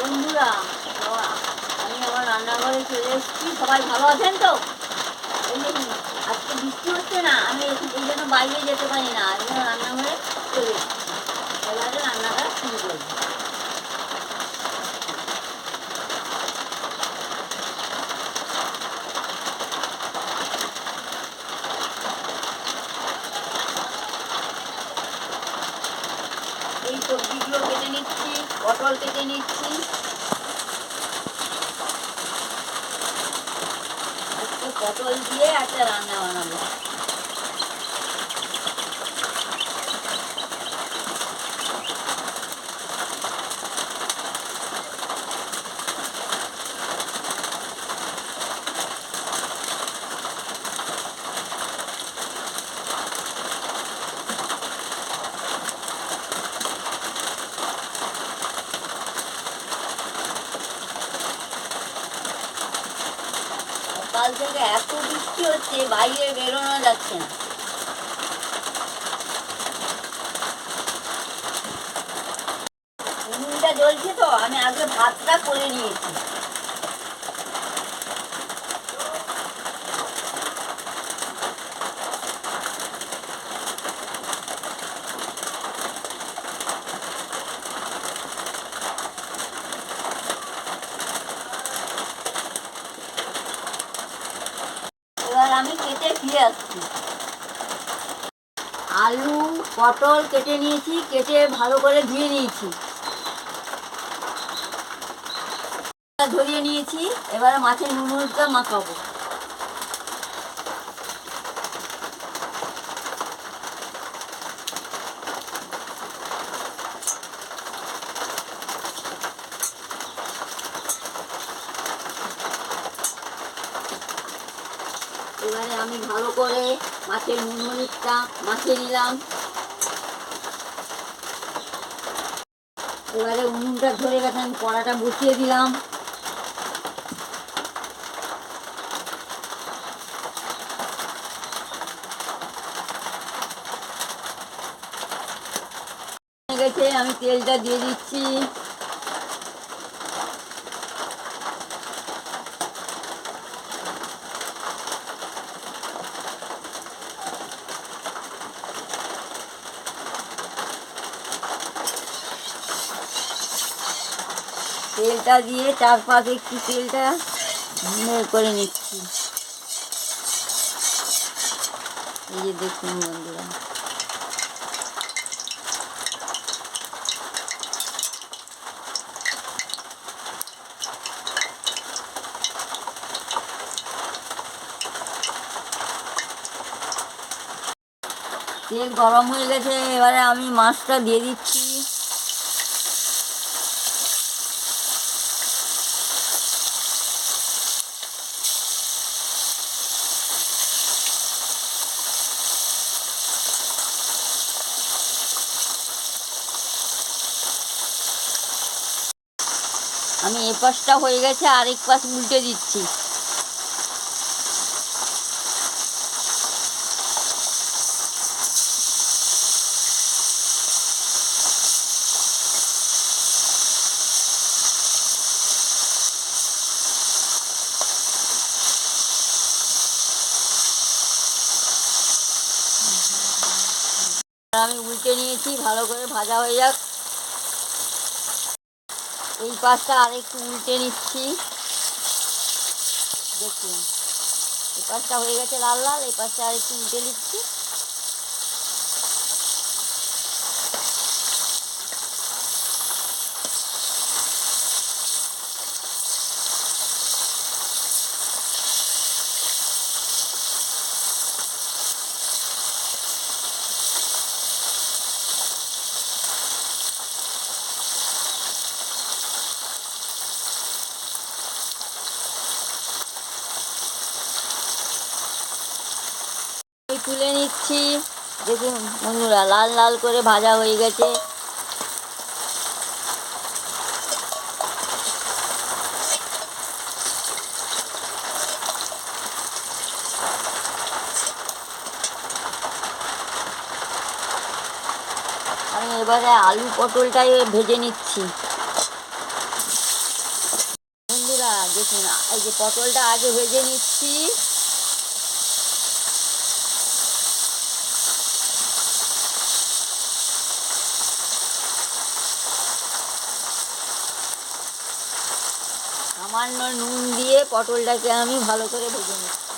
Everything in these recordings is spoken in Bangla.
বন্ধুরা বাবা আমি আমার রান্নাঘরে চলে এসেছি। সবাই ভালো আছেন তো? আজকে বৃষ্টি হচ্ছে না, আমি এই- জন্য বাইরে যেতে পারি না জন্য রান্নাঘরে চলে এসেছি। এবারে রান্নাটা শুরু এই সবজিগুলো কেটে নিচ্ছি পটল কেটে নিচ্ছি। পটল দিয়ে একটা রান্না বানাবো। থেকে এত বৃষ্টি হচ্ছে, বাইরে বেরোনো যাচ্ছে না। উনুনটা জ্বলছে তো, আমি আগে ভাতটা করে নিয়েছি এবার আমি কেটে ফিরে আসছি আলু পটল কেটে নিয়েছি, কেটে ভালো করে ধুয়ে নিয়েছি। ধরিয়ে নিয়েছি, এবারে মাছের নুন হলুদটা মাখাবো। এবারে আমি ভালো করে মাছের হলুদটা মাখিয়ে নিলাম। এবারে উনুনটা ধরে গেছে আমি কড়াটা বসিয়ে দিলাম। গেছে আমি তেলটা দিয়ে দিচ্ছি। তেলটা দিয়ে চারপাশে একটু তেলটা করে নিচ্ছি। এই যে দেখুন বন্ধুরা। তেল গরম হয়ে গেছে, এবারে আমি মাছটা দিয়ে দিচ্ছি। আমি এ পাশটা হয়ে গেছে, আরেক পাশ উল্টে দিচ্ছি। আমি উল্টে নিয়েছি, ভালো করে ভাজা হয়ে যাক। এই পাশটা আরেকটু উল্টে নিচ্ছি। দেখুন, এই পাশটা হয়ে গেছে লাল লাল, এই পাশটা আরেকটু উল্টে নিচ্ছি আমি তুলে নিচ্ছি দেখুন বন্ধুরা, লাল লাল করে ভাজা হয়ে গেছে। আমি এবারে আলু পটলটাই ভেজে নিচ্ছি। বন্ধুরা, দেখুন, এই যে পটলটা আগে ভেজে নিচ্ছি। সামান্য নুন দিয়ে পটলটাকে আমি ভালো করে ভেজে নিচ্ছি।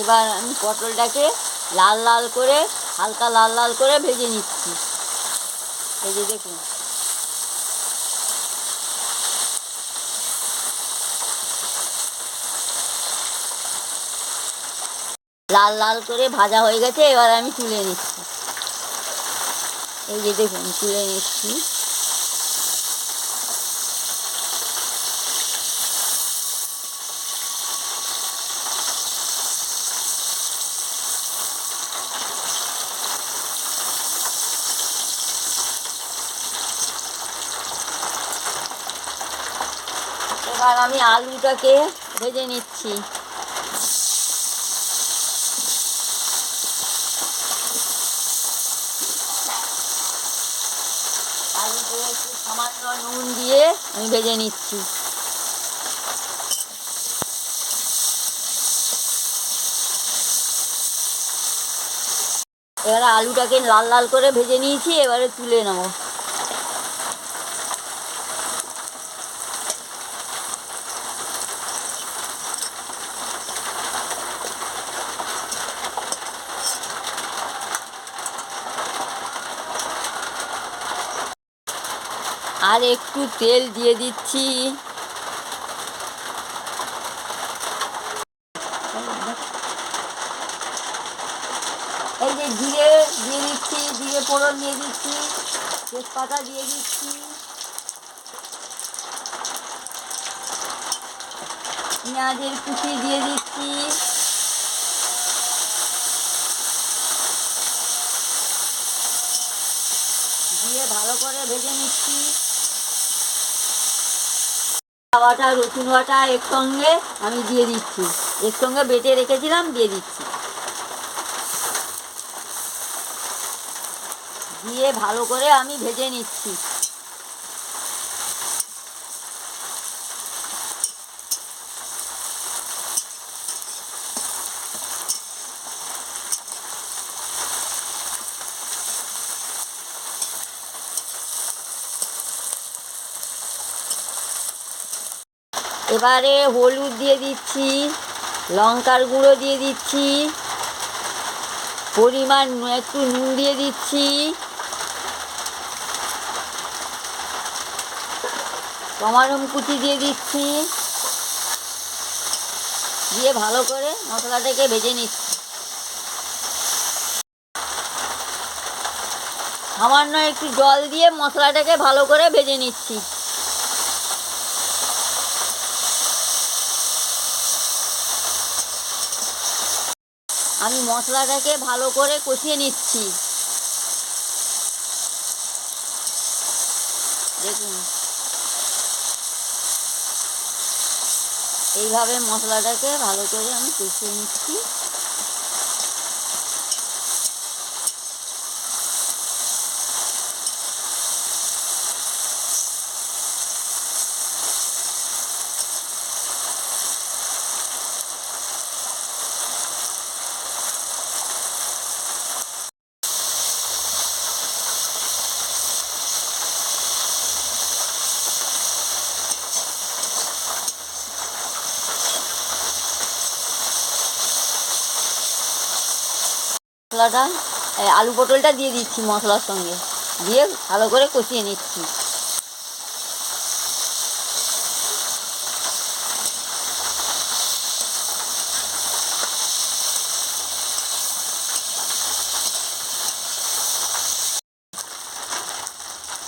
এবার আমি পটলটাকে লাল লাল করে, হালকা লাল লাল করে ভেজে নিচ্ছি। ভেজে দেখুন। লাল লাল করে ভাজা হয়ে গেছে, এবার আমি তুলে নিচ্ছি। এই যে দেখুন, তুলে নিচ্ছি। এবার আমি আলুটাকে ভেজে নিচ্ছি আলুতে একটু সামান্য নুন দিয়ে আমি ভেজে নিচ্ছি। এবারে আলুটাকে লাল লাল করে ভেজে নিয়েছি এবারে তুলে নেব। আর একটু তেল দিয়ে দিচ্ছি। এই যে জিরে দিয়ে দিচ্ছি, জিরে ফোড়ন দিয়ে দিচ্ছি, তেজপাতা দিয়ে দিচ্ছি। পেঁয়াজের কুচি দিয়ে দিচ্ছি। দিয়ে ভালো করে ভেজে নিচ্ছি। বাটা রসুন বাটা একসঙ্গে আমি দিয়ে দিচ্ছি। একসঙ্গে বেটে রেখেছিলাম, দিয়ে দিচ্ছি। দিয়ে ভালো করে আমি ভেজে নিচ্ছি। এবারে হলুদ দিয়ে দিচ্ছি, লঙ্কার গুঁড়ো দিয়ে দিচ্ছি, পরিমাণ একটু নুন দিয়ে দিচ্ছি। টমাটো কুচি দিয়ে দিচ্ছি। দিয়ে ভালো করে মশলাটাকে ভেজে নিচ্ছি। সামান্য একটু জল দিয়ে মশলাটাকে ভালো করে ভেজে নিচ্ছি। আমি মশলাটাকে ভালো করে কষিয়ে নিচ্ছি। দেখুন। এইভাবে মশলাটাকে ভালো করে আমি কষিয়ে নিচ্ছি। মশলাটা আলু পটলটা দিয়ে দিচ্ছি মশলার সঙ্গে। দিয়ে ভালো করে কষিয়ে নিচ্ছি।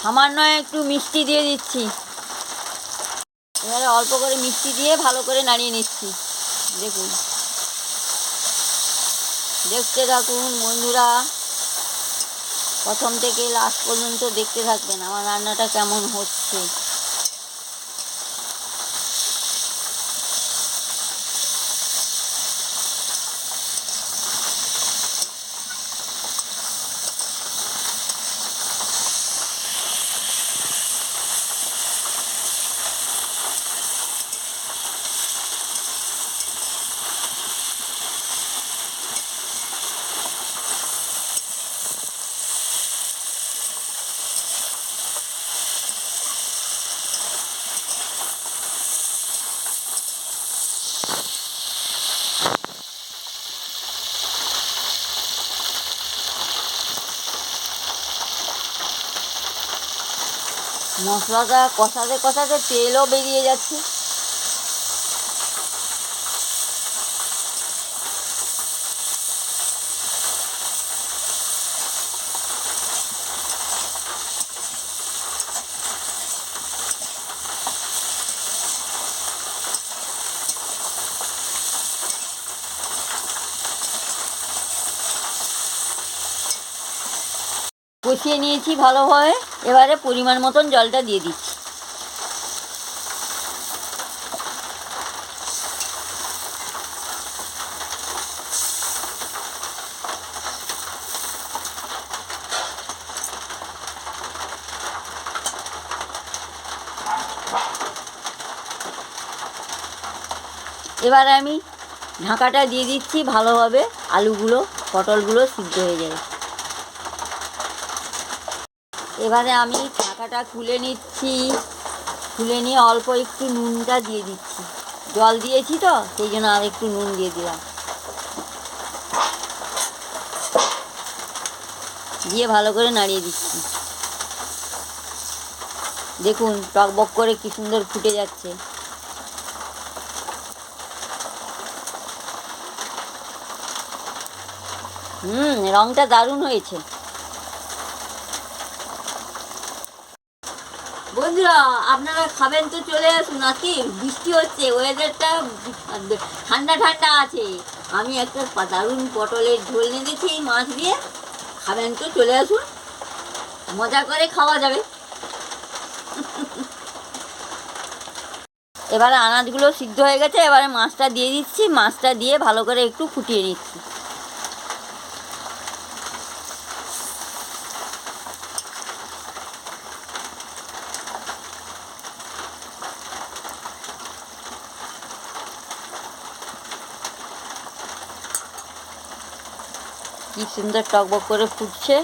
সামান্য একটু মিষ্টি দিয়ে দিচ্ছি। এবারে অল্প করে মিষ্টি দিয়ে ভালো করে নাড়িয়ে নিচ্ছি। দেখুন। দেখতে থাকুন বন্ধুরা। প্রথম থেকে লাস্ট পর্যন্ত দেখতে থাকবেন আমার রান্নাটা কেমন হচ্ছে। মশলাটা কষাতে কষাতে তেলও বেরিয়ে যাচ্ছে। কষিয়ে নিয়েছি ভালোভাবে। এবারে পরিমাণ মতন জলটা দিয়ে দিচ্ছি। এবারে আমি ঢাকাটা দিয়ে দিচ্ছি ভালোভাবে। আলুগুলো, পটলগুলো সিদ্ধ হয়ে যাবে। এবারে আমি ঢাকাটা খুলে নিচ্ছি। খুলে নিয়ে অল্প একটু নুনটা দিয়ে দিচ্ছি। জল দিয়েছি তো, সেই জন্য আর একটু নুন দিয়ে দিলাম। দিয়ে ভালো করে নাড়িয়ে দিচ্ছি। দেখুন টকবক করে কি সুন্দর ফুটে যাচ্ছে। হুম, রংটা দারুণ হয়েছে। বন্ধুরা, আপনারা খাবেন তো চলে আসুন। নাকি বৃষ্টি হচ্ছে ওয়েদারটা ঠান্ডা ঠান্ডা আছে। আমি একটা পা- দারুণ পটলের ঝোল নিয়েছি মাছ দিয়ে। খাবেন তো চলে আসুন। মজা করে খাওয়া যাবে। এবারে আনাজগুলো সিদ্ধ হয়ে গেছে, এবারে মাছটা দিয়ে দিচ্ছি। মাছটা দিয়ে ভালো করে একটু ফুটিয়ে নিচ্ছি। সুন্দর টকবক করে ফুটছে।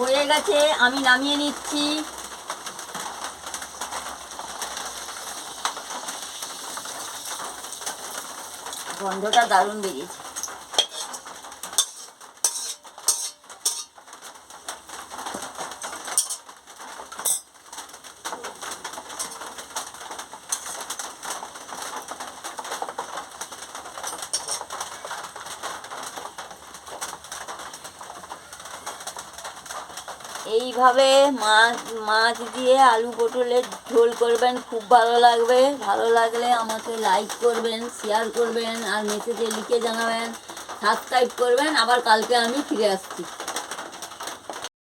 হয়ে গেছে আমি নামিয়ে নিচ্ছি। গন্ধটা দারুণ বেরিয়েছে। এইভাবে মাছ মাছ দিয়ে আলু পটলের ঝোল করবেন, খুব ভালো লাগবে। ভালো লাগলে আমাকে লাইক করবেন শেয়ার করবেন, আর মেসেজে লিখে জানাবেন সাবস্ক্রাইব করবেন। আবার কালকে আমি ফিরে আসছি।